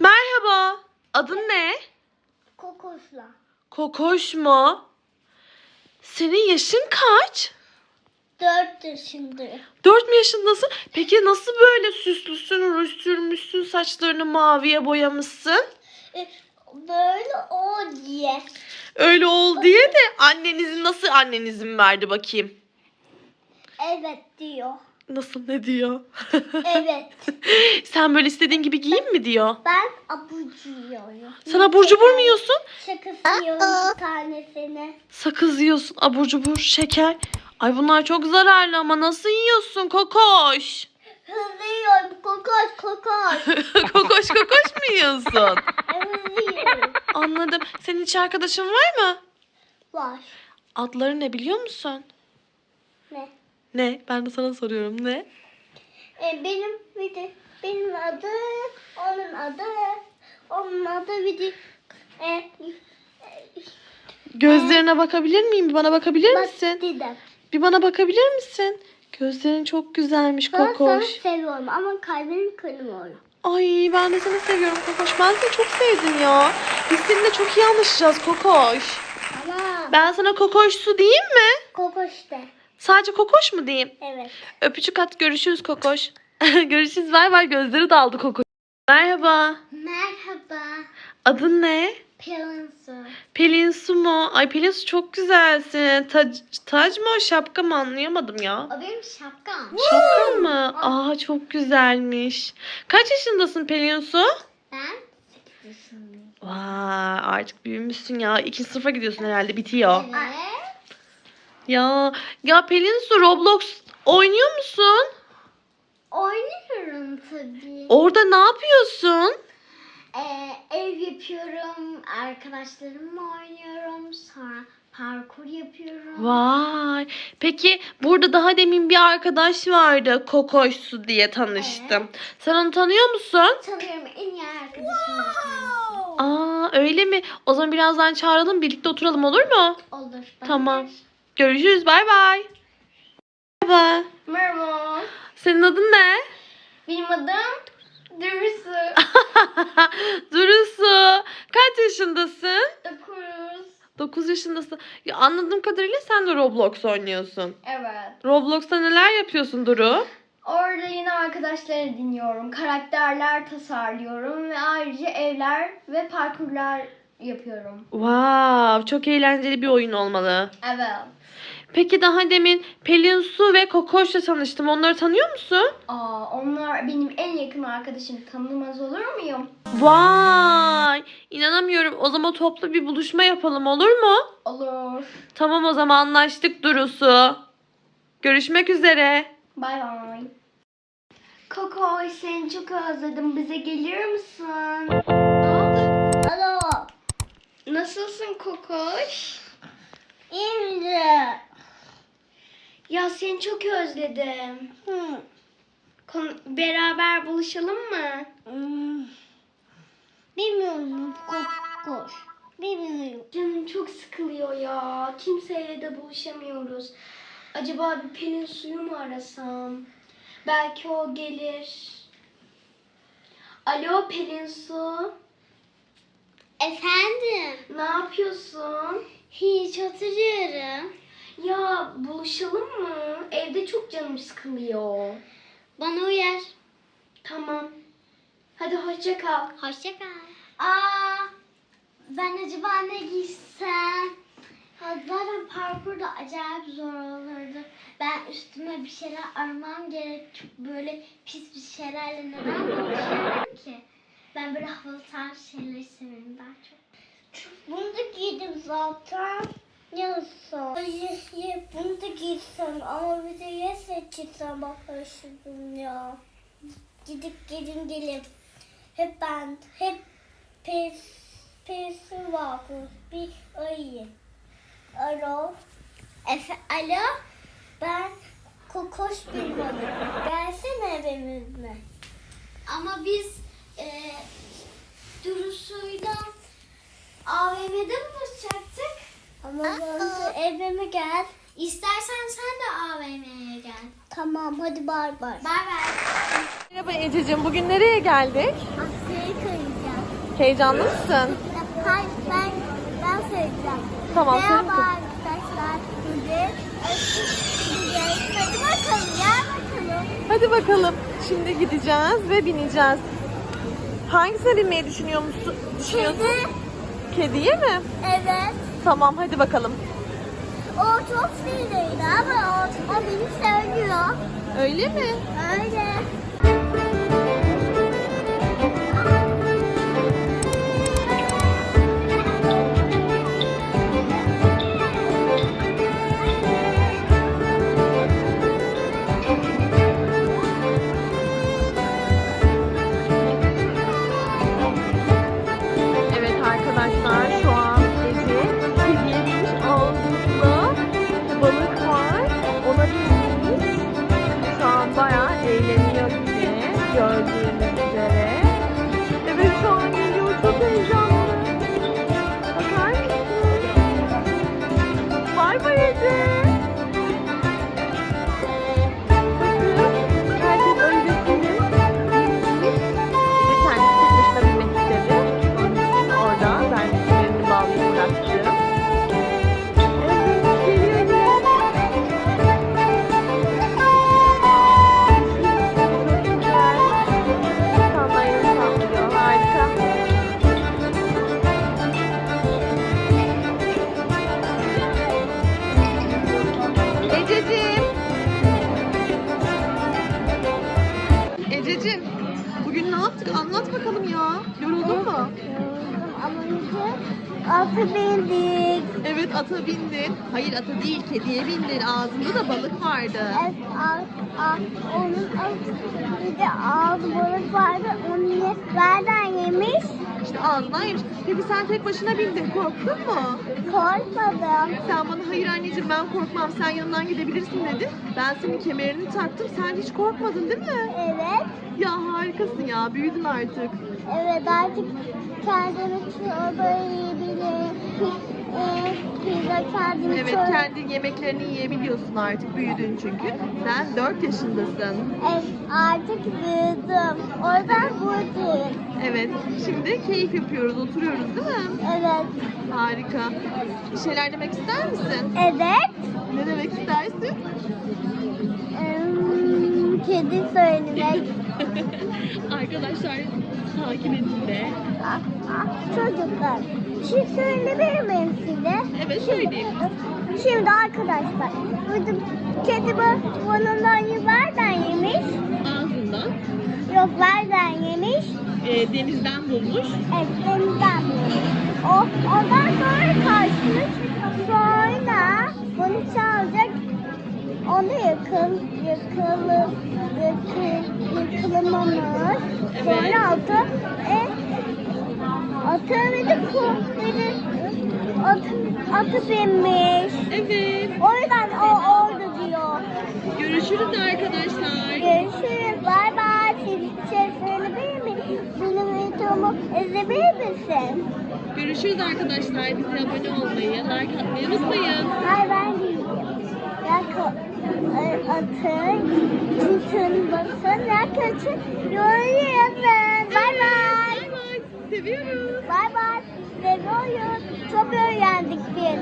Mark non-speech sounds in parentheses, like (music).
Merhaba. Adın ne? Kokosla. Kokoş mu? Senin yaşın kaç? Dört yaşında. Dört mü yaşındasın? Peki nasıl böyle süslüsün, ruj sürmüşsün, saçlarını maviye boyamışsın? E, Böyle o diye. Öyle ol diye de annenizin nasıl annenizin verdi bakayım? Evet diyor. Nasıl ne diyor? Evet. (laughs) Sen böyle istediğin gibi giyin mi diyor? Ben abucu yiyorum. Sen abur cubur mu yiyorsun? Şakası yiyorum bir tanesini. Sakız yiyorsun, abur cubur, şeker. Ay bunlar çok zararlı ama nasıl yiyorsun kokoş? Hızlı yiyorum. Kokos kokos. (laughs) kokoş kokoş mu yiyorsun? Hızlı yiyorum. Anladım. Senin hiç arkadaşın var mı? Var. Adları ne biliyor musun? Ne? Ne? Ben de sana soruyorum ne? E, benim bir de benim adı, onun adı, onun adı bir de e, e, Gözlerine bakabilir miyim? Bir bana bakabilir misin? bak dedim. Bir bana bakabilir misin? Gözlerin çok güzelmiş Ben sana kokoş. seviyorum ama kalbimi kırmıyorum. Ay ben de seni seviyorum kokoş. Ben seni çok sevdim ya. Biz seninle çok iyi anlaşacağız kokoş. Ama Ben sana kokoş su diyeyim mi? kokoş de. Sadece kokoş mu diyeyim? Evet. Öpücük at görüşürüz kokoş. (laughs) görüşürüz bay bay gözleri daldı kokoş. Merhaba. Merhaba. Adın ne? Pelinsu. Pelin Su mu? Ay Pelin Su çok güzelsin. Tac, tac mı o şapka mı anlayamadım ya. O benim şapkam. Şapka mı? Aa çok güzelmiş. Kaç yaşındasın Pelin Su? Ben 8 yaşındayım. Vay artık büyümüşsün ya. İkinci sınıfa gidiyorsun herhalde bitiyor. Evet. Ya ya Pelin Su Roblox oynuyor musun? Oynuyorum tabii. Orada ne yapıyorsun? Ee, ev yapıyorum. Arkadaşlarımla oynuyorum. Sonra parkur yapıyorum. Vay. Peki burada daha demin bir arkadaş vardı. Kokoş Su diye tanıştım. Sen onu tanıyor musun? Tanıyorum en iyi arkadaşım. da kendisi. Aa öyle mi? O zaman birazdan çağıralım birlikte oturalım olur mu? Olur. bana Tamam. ver. Görüşürüz bay bay. Merhaba. Merhaba. Senin adın ne? Benim adım Dürüsü. (laughs) Durusu. Kaç yaşındasın? Dokuz. 9 yaşındasın. Ya anladığım kadarıyla sen de Roblox oynuyorsun. Evet. Roblox'ta neler yapıyorsun Duru? Orada yeni arkadaşları dinliyorum. Karakterler tasarlıyorum ve ayrıca evler ve parkurlar yapıyorum. Wow, çok eğlenceli bir oyun olmalı. Evet. Peki daha demin Pelin Su ve Kokoş'la tanıştım. Onları tanıyor musun? Aa, onlar benim en yakın arkadaşım. Tanımaz olur muyum? Vay! İnanamıyorum. O zaman toplu bir buluşma yapalım olur mu? Olur. Tamam o zaman anlaştık Durusu. Görüşmek üzere. Bay bay. Koko seni çok özledim. Bize gelir misin? Nasılsın Kokoş? İndi. Ya seni çok özledim. Hı. Kon- beraber buluşalım mı? Hmm. Bilmiyorum. Kokoş. Bilmiyorum. Canım çok sıkılıyor ya. Kimseyle de buluşamıyoruz. Acaba bir Pelin suyu mu arasam? Belki o gelir. Alo Pelin su. Efendim. Ne yapıyorsun? Hiç oturuyorum. Ya buluşalım mı? Evde çok canım sıkılıyor. Bana uyar. Tamam. Hadi hoşça kal. Hoşça kal. Aa, ben acaba ne giysem? Ha, Zaten parkurda acayip zor olurdu. Ben üstüme bir şeyler aramam gerek. Çok böyle pis bir şeylerle neden dolaşıyorum ki? Ben böyle havalı tarz şeyleri severim daha çok. Bunu da giydim zaten. Yes, bunu da giysem ama bir de yes seçsem bak ya. Gidip gelin gelin. Hep ben, hep pes, pesi var. Bir ayı. Alo. Efe, alo. Ben kokoş bir balık. Gelsene evimizde. Ama biz e, Durusu'yla AVM'de buluşacaktık. Ama ben evime gel. İstersen sen de AVM'ye gel. Tamam hadi bay bay. Bay bay. Merhaba Ececiğim. Bugün nereye geldik? Asya'yı kayacağız. Heyecanlı mısın? Hayır ben, ben söyleyeceğim. Tamam, Merhaba bakalım. arkadaşlar. Bugün. Hadi bakalım gel bakalım. Hadi bakalım. Şimdi gideceğiz ve bineceğiz. Hangisine binmeyi düşünüyor musun? Düşünüyorsun? Kedi. Kediye mi? Evet. Tamam hadi bakalım. O çok sinirliydi ama o, o beni söylüyor. Öyle mi? Öyle. Ececiğim. Ececiğim. Bugün ne yaptık? Anlat bakalım ya. Yoruldun mu? Atı bindik. Evet ata bindin. Hayır ata değil kediye bindin. Ağzında da balık vardı. Evet, a, a, onun bir de ağzı balık vardı. Onu ye- nereden yemiş? İşte ağzından yemiş. Peki sen tek başına bindin. Korktun mu? Korkmadım. Sen bana hayır anneciğim ben korkmam. Sen yanından gidebilirsin dedin. Ben senin kemerini taktım. Sen hiç korkmadın değil mi? Evet. Ya harikasın ya. Büyüdün artık. Evet artık kendimi çorba pizza kendimi Evet kendi yemeklerini yiyebiliyorsun artık. Büyüdün çünkü. Sen 4 yaşındasın. Evet, artık büyüdüm. Oradan buradayım. Evet. Şimdi keyif yapıyoruz. Oturuyoruz değil mi? Evet. Harika. Bir şeyler demek ister misin? Evet. Ne demek istersin? Hmm, kedi söylemek. (laughs) Arkadaşlar takip edin de. Çocuklar, bir şey söyleyebilir miyim size? Evet söyleyeyim. Şimdi arkadaşlar, burada kedi bu- bunundan nereden yemiş? Ağzından Yok nereden yemiş? e, denizden bulmuş. Evet, denizden yemiş. O, ondan sonra kaçmış. Sonra bunu çalacak. Onu yıkıl, yıkılı, yıkıl, yıkılmamış. Sonra atı, e, atı bir de ku, bir de atı, atı binmiş. Evet. O yüzden o orada diyor. Görüşürüz arkadaşlar. Görüşürüz. Bay bay. Bir şey söyleyebilir miyim? Benim videomu izleyebilir misin? Görüşürüz arkadaşlar. Bize abone olmayı, like atmayı unutmayın. Değilim. Yak atın, yak atın, yorum yazın. Bay bay. Bay bay. Seviyoruz. Bay bay. Seviyoruz. Çok öğrendik biz.